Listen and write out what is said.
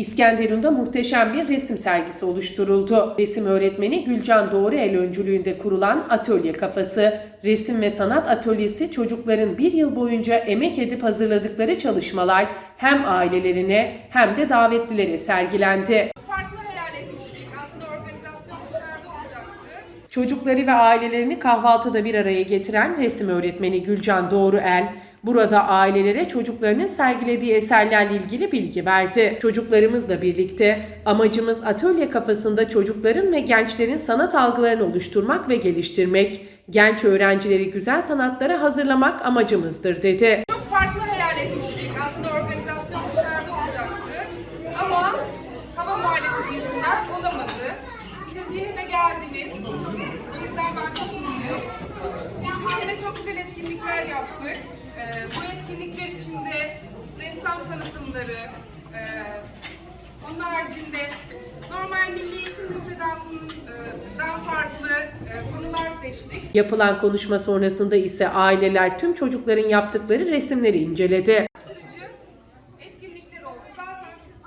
İskenderun'da muhteşem bir resim sergisi oluşturuldu. Resim öğretmeni Gülcan Doğruel öncülüğünde kurulan Atölye Kafası, resim ve sanat atölyesi çocukların bir yıl boyunca emek edip hazırladıkları çalışmalar hem ailelerine hem de davetlilere sergilendi. farklı hayal etmiştik. Aslında organizasyon dışarıda olacaktı. Çocukları ve ailelerini kahvaltıda bir araya getiren resim öğretmeni Gülcan Doğruel, burada ailelere çocuklarının sergilediği eserlerle ilgili bilgi verdi. Çocuklarımızla birlikte amacımız atölye kafasında çocukların ve gençlerin sanat algılarını oluşturmak ve geliştirmek, genç öğrencileri güzel sanatlara hazırlamak amacımızdır dedi. Çok farklı hayal etmiştik. Aslında organizasyon dışarıda olacaktı. Ama hava muhalefeti yüzünden olamadı. Siz yine de geldiniz. Bu sene çok güzel etkinlikler yaptık. Ee, bu etkinlikler içinde ressam tanıtımları, e, onun haricinde normal milli eğitim müfredatından e, farklı e, konular seçtik. Yapılan konuşma sonrasında ise aileler tüm çocukların yaptıkları resimleri inceledi. Etkinlikler oldu. Zaten siz